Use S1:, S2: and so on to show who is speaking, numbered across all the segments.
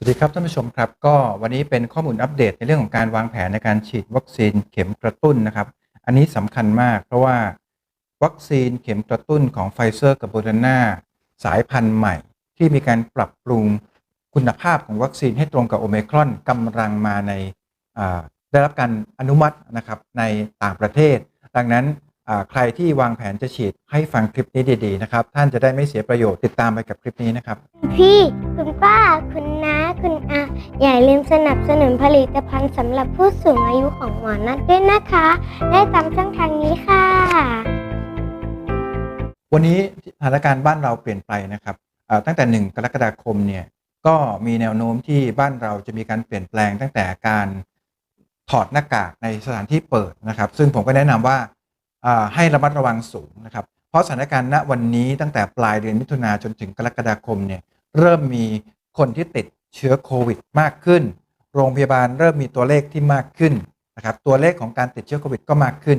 S1: สวัสดีครับท่านผู้ชมครับก็วันนี้เป็นข้อมูลอัปเดตในเรื่องของการวางแผนในการฉีดวัคซีนเข็มกระตุ้นนะครับ อันนี้สำคัญมากเพราะว่าวัคซีนเข็มกระตุ้นของไฟเซอร์กับโบเดนาสายพันธุ์ใหม่ ที่มีการปรับปรุงคุณภาพของวัคซีนให้ตรงกับโอเมครอนกำลังมาในได้รับการอนุมัตินะครับในต่างประเทศ ดังนั้นใครที่วางแผนจะฉีดให้ฟังคลิปนี้ดี ๆ นะครับ ท่านจะได้ไม่เสียประโยชน์ติดตามไปกับคลิปนี้นะครับ
S2: คุณพี่คุณป้าคุณน้า คุณอา อย่าลืมสนับสนุนผลิตภัณฑ์สำหรับผู้สูงอายุของหมอนัดด้วยนะคะ ได้ตามช่องทางนี้ค่ะ
S1: วันนี้สถานการณ์บ้านเราเปลี่ยนไปนะครับตั้งแต่ 1 กรกฎาคมเนี่ยก็มีแนวโน้มที่บ้านเราจะมีการเปลี่ยนแปลงตั้งแต่การถอดหน้ากากในสถานที่เปิดนะครับ ซึ่งผมก็แนะนำว่าอ่าให้ระมัดระวังสูงนะครับ เพราะสถานการณ์ณวันนี้ตั้งแต่ปลายเดือนมิถุนาจนถึงกรกฎาคมเนี่ยเริ่มมีคนที่ติด เชื้อโควิดมากขึ้น โรงพยาบาลเริ่มมีตัวเลขที่มากขึ้นนะครับ ตัวเลขของการติดเชื้อโควิดก็มากขึ้น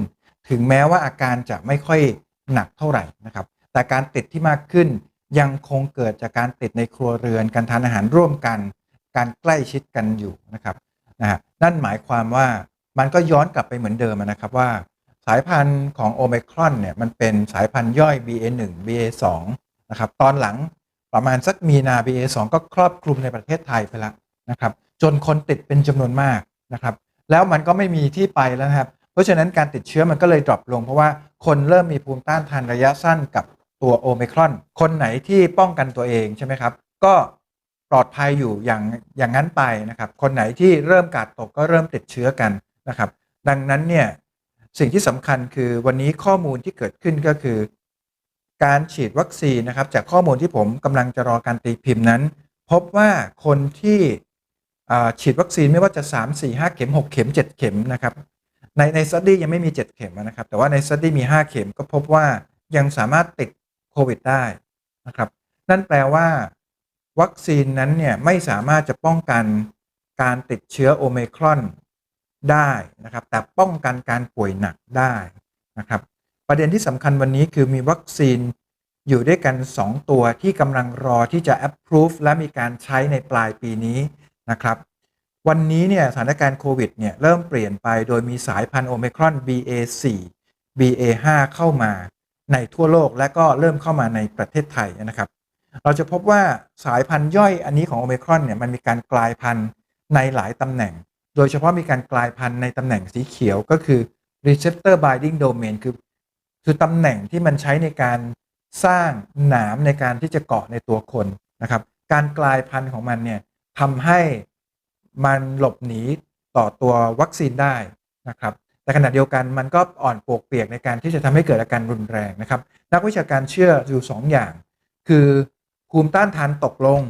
S1: ถึงแม้ว่าอาการจะไม่ค่อยหนักเท่าไหร่นะครับ แต่การติดที่มากขึ้น ยังคงเกิดจากการติดในครัวเรือน การทานอาหารร่วมกัน การใกล้ชิดกันอยู่นะครับนะฮะนั่นหมายความว่ามันก็ย้อนกลับไปเหมือนเดิมนะครับว่า สายพันธุ์ของโอ i ครอนเนี่ยมันเป็นสายพันธุ์ย่อย BA1 BA2 นะครับ ตอนหลัง ประมาณสักมีนา BA2 ก็ครอบคลุมในประเทศไทยไปแล้วนะครับ จนคนติดเป็นจำนวนมากนะครับ แล้วมันก็ไม่มีที่ไปแล้วนะครับ เพราะฉะนั้นการติดเชื้อมันก็เลยดรอปลง เพราะว่าคนเริ่มมีภูมิต้านทานระยะสั้นกับตัวโอมครอน คนไหนที่ป้องกันตัวเองใช่ไหมครับ ก็ปลอดภัยอยู่อย่างอย่างนั้นไปนะครับ คนไหนที่เริ่มกาดตกก็เริ่มติดเชื้อกันนะครับ ดังนั้นเนี่ยสิ่งที่สำคัญคือวันนี้ข้อมูลที่เกิดขึ้นก็คือ การฉีดวัคซีนนะครับ จากข้อมูลที่ผมกำลังจะรอการตีพิมพ์นั้น พบว่าคนที่ฉีดวัคซีนไม่ว่าจะ 3 4 5 เข็ม 6 เข็ม 7 เข็มนะครับ ในในสตดี้ยังไม่มี 7 เข็มนะครับ แต่ว่าในสตดี้มี 5 เข็มก็พบว่ายังสามารถติดโควิดได้นะครับ นั่นแปลว่า วัคซีนนั้นเนี่ยไม่สามารถจะป้องกันการติดเชื้อโอเมครอนได้นะครับ แต่ป้องกันการป่วยหนักได้นะครับ ประเด็นที่สำคัญวันนี้คือมีวัคซีนอยู่ด้วยกัน 2 ตัวที่กำลังรอที่จะ approve และมีการใช้ในปลายปีนี้นะครับ วันนี้เนี่ยสถานการณ์โควิดเนี่ยเริ่มเปลี่ยนไปโดยมีสายพันธุ์โอเมครอน BA4 BA5 เข้ามาในทั่วโลกและก็เริ่มเข้ามาในประเทศไทยนะครับ เราจะพบว่าสายพันธุ์ย่อยอันนี้ของโอเมครอนเนี่ยมันมีการกลายพันธุ์ในหลายตำแหน่ง โดยเฉพาะมีการกลายพันธุ์ในตำแหน่งสีเขียวก็คือ receptor binding domain คือ คือตำแหน่งที่มันใช้ในการสร้างหนามในการที่จะเกาะในตัวคนนะครับ การกลายพันธุ์ของมันเนี่ยทำให้มันหลบหนีต่อตัววัคซีนได้นะครับ แต่ขณะเดียวกันมันก็อ่อนปวกเปียกในการที่จะทำให้เกิดอาการรุนแรงนะครับ นักวิชาการเชื่ออยู่2ออย่าง คือภูมิต้านทานตกลง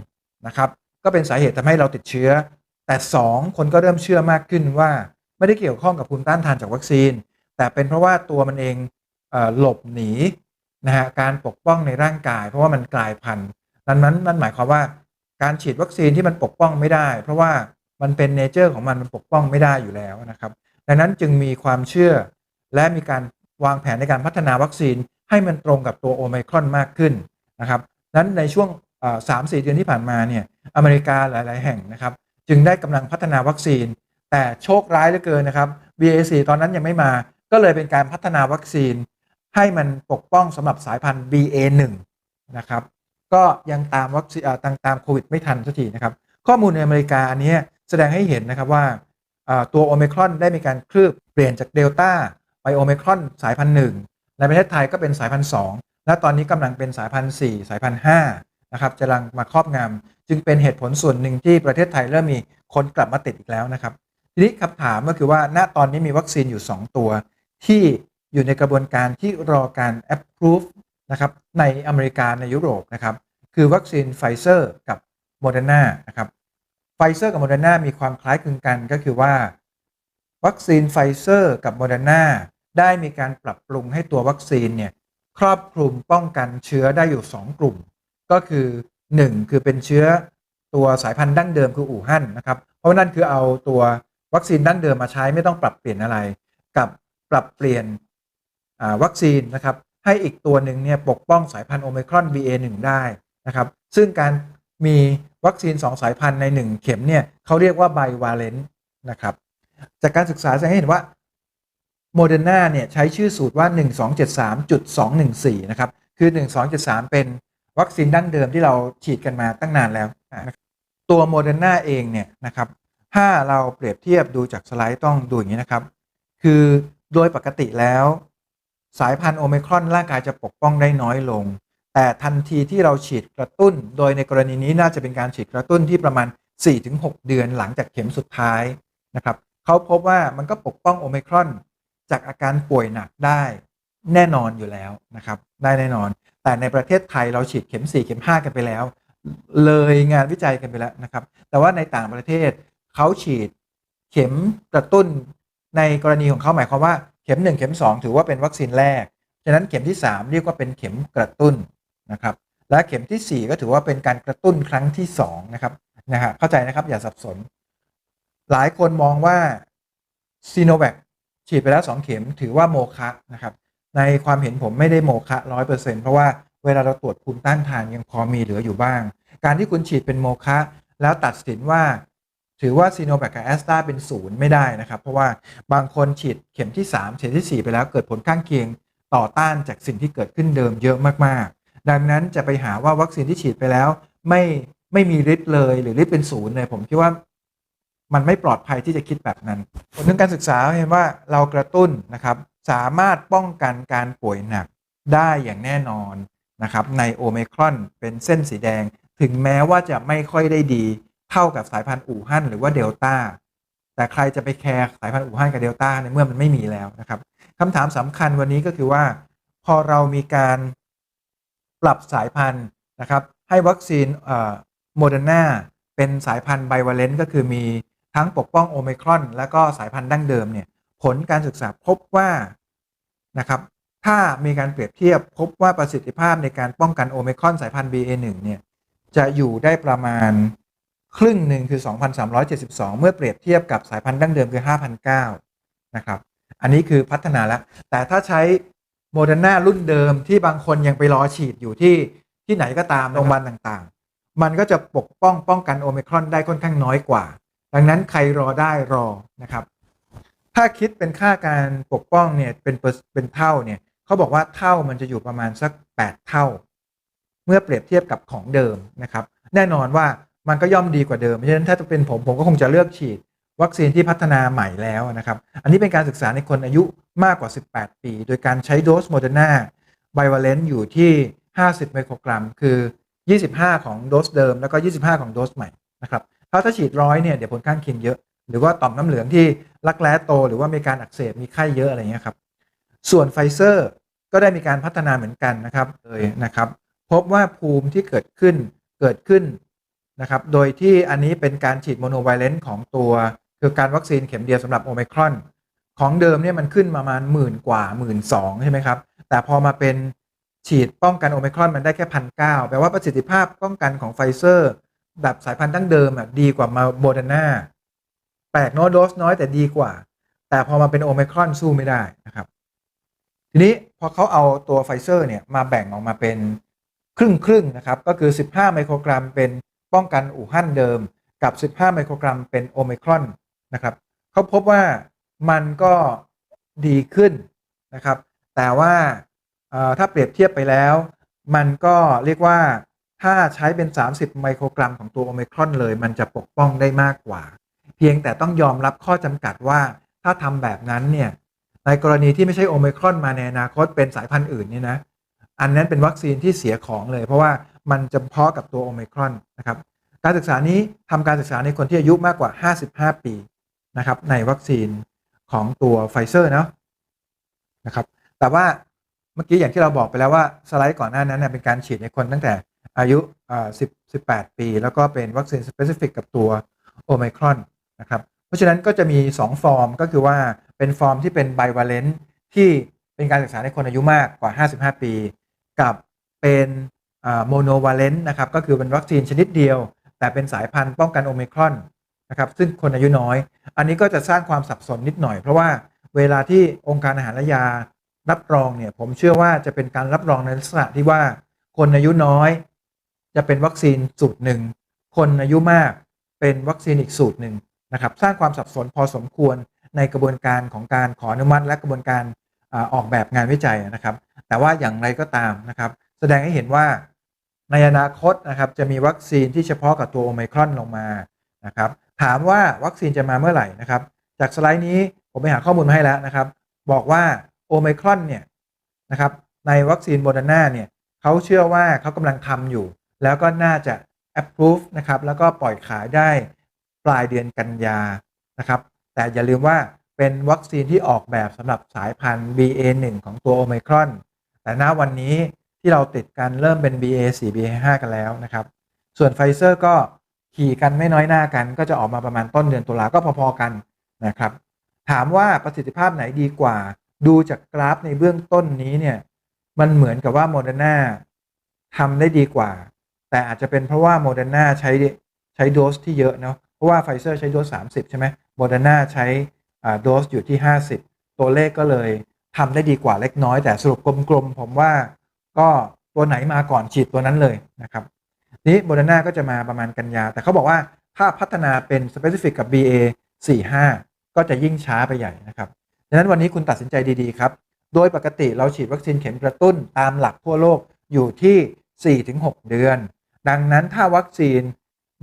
S1: นะครับ ก็เป็นสาเหตุทำให้เราติดเชื้อ แต่ 2 คนก็เริ่มเชื่อมากขึ้นว่า ไม่ได้เกี่ยวข้องกับภูมิต้านทานจากวัคซีน แต่เป็นเพราะว่าตัวมันเอง หลบหนีนะฮะการปกป้องในร่างกาย เพราะว่ามันกลายพันธุ์ดังนั้นนั่นหมายความว่าการฉีดวัคซีนที่มันปกป้องไม่ได้ เพราะว่ามันเป็นเนเจอร์ของมันมันปกป้องไม่ได้อยู่แล้วนะครับดังนั้นจึงมีความเชื่อและมีการวางแผนในการพัฒนาวัคซีนให้มันตรงกับตัวโอไมครอนมากขึ้นนะครับนั้นในช่วงสามสี่เดือนที่ผ่านมาเนี่ยอเมริกาหลาย ๆ แห่งนะครับ จึงได้กำลังพัฒนาวัคซีน แต่โชคร้ายเหลือเกินนะครับ BA4 ตอนนั้นยังไม่มาก็เลยเป็นการพัฒนาวัคซีน ให้มันปกป้องสำหรับสายพันธุ์ BA1 นะครับ ก็ยังตามวัคซีนตามตามโควิดไม่ทันสักทีนะครับ ข้อมูลในอเมริกาอันนี้แสดงให้เห็นนะครับว่าตัวโอเมครอนได้มีการคลืบเปลี่ยนจากเดลต้าไปโอเมครอนสายพันธุ์หนึ่งในประเทศไทยก็เป็นสายพันธุ์สองและตอนนี้กำลังเป็นสายพันธุ์สี่สายพันธุ์ห้านะครับจะกำลังมาครอบงำจึงเป็นเหตุผลส่วนหนึ่งที่ประเทศไทยเริ่มมีคนกลับมาติดอีกแล้วนะครับทีนี้คำถามก็คือว่าณตอนนี้มีวัคซีนอยู่ 2 ตัว ที่ อยู่ในกระบวนการที่รอการ approve นะครับในอเมริกาในยุโรปนะครับ คือวัคซีนไฟเซอร์กับโมเดอร์นานะครับไฟเซอร์กับโมเดอร์นามีความคล้ายคลึงกันก็คือว่า วัคซีนไฟเซอร์กับโมเดอร์นาได้มีการปรับปรุงให้ตัววัคซีนเนี่ยครอบคลุมป้องกันเชื้อได้อยู่ 2 กลุ่ม ก็คือ 1 คือเป็นเชื้อตัวสายพันธุ์ดั้งเดิมคืออู่ฮั่นนะครับ เพราะนั่นคือเอาตัววัคซีนดั้งเดิมมาใช้ไม่ต้องปรับเปลี่ยนอะไร กับปรับเปลี่ยน วัคซีนนะครับให้อีกตัวหนึ่งเนี่ยปกป้องสายพันธุ์โอมครอน BA1 ได้นะครับซึ่งการมีวัคซีน 2 สายพันธุ์ใน 1 เข็มเนี่ยเขาเรียกว่าไบวาเลนต์นะครับจากการศึกษาจะให้เห็นว่าโมเดอร์นาเนี่ยใช้ชื่อสูตรว่า 1273.214 นะครับ คือ 1273 เป็นวัคซีนดั้งเดิมที่เราฉีดกันมาตั้งนานแล้ว ตัวโมเดอร์นาเองเนี่ยนะครับ ถ้าเราเปรียบเทียบดูจากสไลด์ต้องดูอย่างนี้นะครับ คือโดยปกติแล้ว สายพันธุ์โอเมิครอนร่างกายจะปกป้องได้น้อยลง แต่ทันทีที่เราฉีดกระตุ้น โดยในกรณีนี้น่าจะเป็นการฉีดกระตุ้นที่ประมาณ 4-6 เดือนหลังจากเข็มสุดท้ายนะครับเขาพบว่ามันก็ปกป้องโอเมิครอนจากอาการป่วยหนักได้แน่นอนอยู่แล้วนะครับ ได้แน่นอน แต่ในประเทศไทยเราฉีดเข็ม 4 เข็ม 5 กันไปแล้ว เลยงานวิจัยกันไปแล้วนะครับ แต่ว่าในต่างประเทศเขาฉีดเข็มกระตุ้นในกรณีของเขาหมายความว่า ข็ม 1 เข็ม 2 ถือว่าเป็นวัคซีนแรก ฉะนั้นเข็มที่ 3 เรียกว่าเป็นเข็มกระตุ้นนะครับ และเข็มที่ 4 ก็ถือว่าเป็นการกระตุ้นครั้งที่2นะครับนะฮะเข้าใจนะครับอย่าสับสน หลายคนมองว่าซีโนแวคฉีดไปแล้ว 2 เข็มถือว่าโมฆะนะครับ ในความเห็นผมไม่ได้โมฆะร้อยเปอร์เซ็นต์เพราะว่าเวลาเราตรวจภูมิต้านทานยังพอมีเหลืออยู่บ้าง การที่คุณฉีดเป็นโมฆะแล้วตัดสินว่า ถือว่าซีโนแวคกับแอสตราเป็นศูนย์ไม่ได้นะครับ เพราะว่าบางคนฉีดเข็มที่ 3 เข็มที่ 4 ไปแล้วเกิดผลข้างเคียงต่อต้านจากสิ่งที่เกิดขึ้นเดิมเยอะมากๆ ดังนั้นจะไปหาว่าวัคซีนที่ฉีดไปแล้ว ไม่ไม่มีฤทธิ์เลยหรือฤทธิ์เป็นศูนย์เลยผมคิดว่ามันไม่ปลอดภัยที่จะคิดแบบนั้น ผลทางการศึกษาเห็นว่าเรากระตุ้นนะครับสามารถป้องกันการป่วยหนักได้อย่างแน่นอนนะครับในโอเมครอนเป็นเส้นสีแดง ถึงแม้ว่าจะไม่ค่อยได้ดี เท่ากับสายพันธุ์อู่ฮั่นหรือว่าเดลต้าแต่ใครจะไปแคร์สายพันธุ์อู่ฮั่นกับเดลต้าในเมื่อมันไม่มีแล้วนะครับคำถามสำคัญวันนี้ก็คือว่า พอเรามีการปรับสายพันธุ์นะครับ ให้วัคซีนโมเดอร์นาเป็นสายพันธุ์ไบวาเลนต์ก็คือมีทั้งปกป้องโอมครอน และก็สายพันธุ์ดั้งเดิมเนี่ยผลการศึกษาพบว่านะครับถ้ามีการเปรียบเทียบพบว่าประสิทธิภาพในการป้องกันโอมครอนสายพันธุ์ BA1 เนี่ยจะอยู่ได้ประมาณ ครึ่งหนึ่งคือ 2,372 เมื่อเปรียบเทียบกับสายพันธุ์ดั้งเดิมคือ 5,009นะครับ อันนี้คือพัฒนาแล้ว แต่ถ้าใช้โมเดอร์นารุ่นเดิมที่บางคนยังไปรอฉีดอยู่ที่ที่ไหนก็ตามโรงพยาบาลต่างๆ มันก็จะปกป้องป้องกันโอมิครอนได้ค่อนข้างน้อยกว่า ดังนั้นใครรอได้รอนะครับ ถ้าคิดเป็นค่าการปกป้องเนี่ยเป็นเปอร์เป็นเท่าเนี่ยเขาบอกว่าเท่ามันจะอยู่ประมาณสัก 8 เท่า เมื่อเปรียบเทียบกับของเดิมนะครับ แน่นอนว่า มันก็ย่อมดีกว่าเดิมเพราะฉะนั้นถ้าจะเป็นผมผมก็คงจะเลือกฉีด วัคซีนที่พัฒนาใหม่แล้วนะครับ อันนี้เป็นการศึกษาในคนอายุมากกว่า 18 ปี โดยการใช้โดสโมเดอร์นาไบวาเลนต์อยู่ที่ 50 ไมโครกรัม คือ 25 ของโดสเดิม แล้วก็ 25 ของโดสใหม่นะครับถ้าถ้าฉีดร้อยเนี่ยเดี๋ยวผลข้างเคียงเยอะ หรือว่าต่อมน้ำเหลืองที่รักแร้โต หรือว่ามีการอักเสบมีไข้เยอะอะไรเงี้ยครับส่วนไฟเซอร์ก็ได้มีการพัฒนาเหมือนกันนะครับเลยนะครับ พบว่าภูมิที่เกิดขึ้นเกิดขึ้น นะครับ โดยที่อันนี้เป็นการฉีดโมโนไวเลนต์ของตัว คือการวัคซีนเข็มเดียวสำหรับโอมครอน ของเดิมเนี่ยมันขึ้นประมาณหมื่นกว่าหมื่นสองใช่ไหมครับ แต่พอมาเป็นฉีดป้องกันโอมครอนมันได้แค่พันเก้าแปลว่าประสิทธิภาพป้องกันของไฟเซอร์ แบบสายพันธุ์ดั้งเดิมอะดีกว่ามาโมเดอร์นาแปลกโนโดสน้อยแต่ดีกว่า แต่พอมาเป็นโอมครอนสู้ไม่ได้นะครับ ทีนี้พอเขาเอาตัวไฟเซอร์เนี่ยมาแบ่งออกมาเป็นครึ่งครึ่งนะครับ ก็คือ 15 ไมโครกรัมเป็น ป้องกันอู่ฮั่นเดิมกับ 15 ไมโครกรัมเป็นโอมครอนนะครับเขาพบว่ามันก็ดีขึ้นนะครับ แต่ว่าถ้าเปรียบเทียบไปแล้ว มันก็เรียกว่าถ้าใช้เป็น 30 ไมโครกรัมของตัวโอมครอนเลย มันจะปกป้องได้มากกว่า เพียงแต่ต้องยอมรับข้อจำกัดว่าถ้าทำแบบนั้นเนี่ยในกรณีที่ไม่ใช่โอมครอนมาในอนาคตเป็นสายพันธุ์อื่นเนี่ยนะ อันนั้นเป็นวัคซีนที่เสียของเลย เพราะว่า มันจำเพาะกับตัวโอมครอนนะครับการศึกษานี้ทำการศึกษาในคนที่อายุมากกว่า 55 ปีนะครับในวัคซีนของตัวไฟเซอร์เนาะนะครับแต่ว่าเมื่อกี้อย่างที่เราบอกไปแล้วว่าสไลด์ก่อนหน้านั้นเนี่ยเป็นการฉีดในคนตั้งแต่อายุ10 18 ปี แล้วก็เป็นวัคซีนสเปซิฟิกกับตัวโอมครอนนะครับเพราะฉะนั้นก็จะมี 2 ฟอร์มก็คือว่าเป็นฟอร์มที่เป็นไบวาเลนต์ที่เป็นการศึกษาในคนอายุมากกว่า 55 ปี กับเป็น โมโนวาเลนต์นะครับก็คือเป็นวัคซีนชนิดเดียว แต่เป็นสายพันธุ์ป้องกันโอมิครอนนะครับซึ่งคนอายุน้อย อันนี้ก็จะสร้างความสับสนนิดหน่อย เพราะว่าเวลาที่องค์การอาหารและยารับรองเนี่ยผมเชื่อว่าจะเป็นการรับรองในลักษณะที่ว่าคนอายุน้อย จะเป็นวัคซีนสูตรหนึ่งคนอายุมากเป็นวัคซีนอีกสูตรหนึ่งนะครับสร้างความสับสนพอสมควรในกระบวนการของการขออนุมัติ และกระบวนการอาออกแบบงานวิจัยนะครับ แต่ว่าอย่างไรก็ตามนะครับ แสดงให้เห็นว่าในอนาคตนะครับจะมีวัคซีนที่เฉพาะกับตัวโอไมครอนลงมานะครับถามว่าวัคซีนจะมาเมื่อไหร่นะครับจากสไลด์นี้ผมไปหาข้อมูลมาให้แล้วนะครับ บอกว่าโอไมครอนเนี่ยนะครับในวัคซีนโมเดอร์นาเนี่ยเขาเชื่อว่าเขากำลังทำอยู่ แล้วก็น่าจะ approve นะครับแล้วก็ปล่อยขายได้ปลายเดือนกันยานะครับแต่อย่าลืมว่าเป็นวัคซีนที่ออกแบบสำหรับสายพันธุ์ BA1 ของตัวโอไมครอนแต่ณวันนี้ ที่เราติดกันเริ่มเป็น BA4 BA5 กันแล้วนะครับ ส่วนไฟเซอร์ก็ขี่กันไม่น้อยหน้ากัน ก็จะออกมาประมาณต้นเดือนตุลาก็พอๆกันนะครับ ถามว่าประสิทธิภาพไหนดีกว่า ดูจากกราฟในเบื้องต้นนี้เนี่ย มันเหมือนกับว่าโมเดอร์นาทำได้ดีกว่า แต่อาจจะเป็นเพราะว่าโมเดอร์นาใช้ใช้โดสที่เยอะเนาะเพราะว่าไฟเซอร์ใช้โดส 30 ใช่ไหมโมเดอร์นาใช้อ่าโดสอยู่ที่ 50 ตัวเลขก็เลยทำได้ดีกว่าเล็กน้อย แต่สรุปกลมๆผมว่า ก็ตัวไหนมาก่อนฉีดตัวนั้นเลยนะครับนี้โมเดอร์นาก็จะมาประมาณกันยา แต่เขาบอกว่าถ้าพัฒนาเป็น specific กับ BA 45 ก็จะยิ่งช้าไปใหญ่นะครับดังนั้นวันนี้คุณตัดสินใจดีๆ ครับ โดยปกติเราฉีดวัคซีนเข็มกระตุ้นตามหลักทั่วโลกอยู่ที่ 4-6 เดือน ดังนั้นถ้าวัคซีน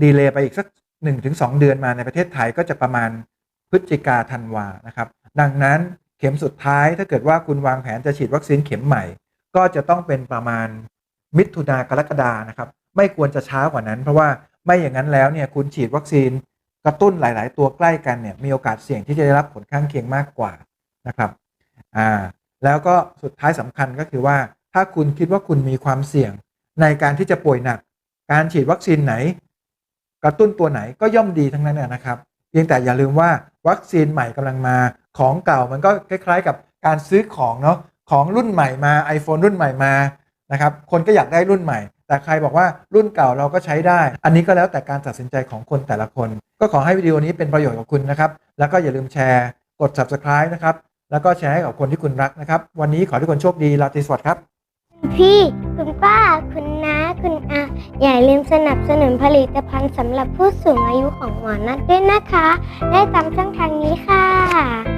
S1: ดีเลย์ไปอีกสัก 1-2 เดือนมาในประเทศไทยก็จะประมาณพฤศจิกาธันวานะครับ ดังนั้นเข็มสุดท้ายถ้าเกิดว่าคุณวางแผนจะฉีดวัคซีนเข็มใหม่ ก็จะต้องเป็นประมาณมิถุนากรกฎานะครับ ไม่ควรจะช้ากว่านั้น เพราะว่าไม่อย่างนั้นแล้วเนี่ยคุณฉีดวัคซีนกระตุ้นหลาย ๆ ตัวใกล้กันเนี่ยมีโอกาสเสี่ยงที่จะได้รับผลข้างเคียงมากกว่านะครับอ่าแล้วก็สุดท้ายสำคัญก็คือว่า ถ้าคุณคิดว่าคุณมีความเสี่ยงในการที่จะป่วยหนัก การฉีดวัคซีนไหน กระตุ้นตัวไหนก็ย่อมดีทั้งนั้นนะนะครับเพียงแต่อย่าลืมว่าวัคซีนใหม่กำลังมาของเก่ามันก็คล้าย ๆ กับการซื้อของเนาะ ของรุ่นใหม่มา iPhone รุ่นใหม่มานะครับคนก็อยากได้รุ่นใหม่ แต่ใครบอกว่ารุ่นเก่าเราก็ใช้ได้ อันนี้ก็แล้วแต่การตัดสินใจของคนแต่ละคน ก็ขอให้วิดีโอนี้เป็นประโยชน์กับคุณนะครับ แล้วก็อย่าลืมแชร์ กด subscribe นะครับ แล้วก็แชร์ให้กับคนที่คุณรักนะครับ วันนี้ขอให้ทุกคนโชคดีลาตรีสวัสดิ์ครับ
S2: คุณพี่คุณป้า คุณน้า คุณอา อย่าลืมสนับสนุนผลิตภัณฑ์สำหรับผู้สูงอายุของหมอนัดด้วยนะคะ ได้ตามช่องทางนี้ค่ะ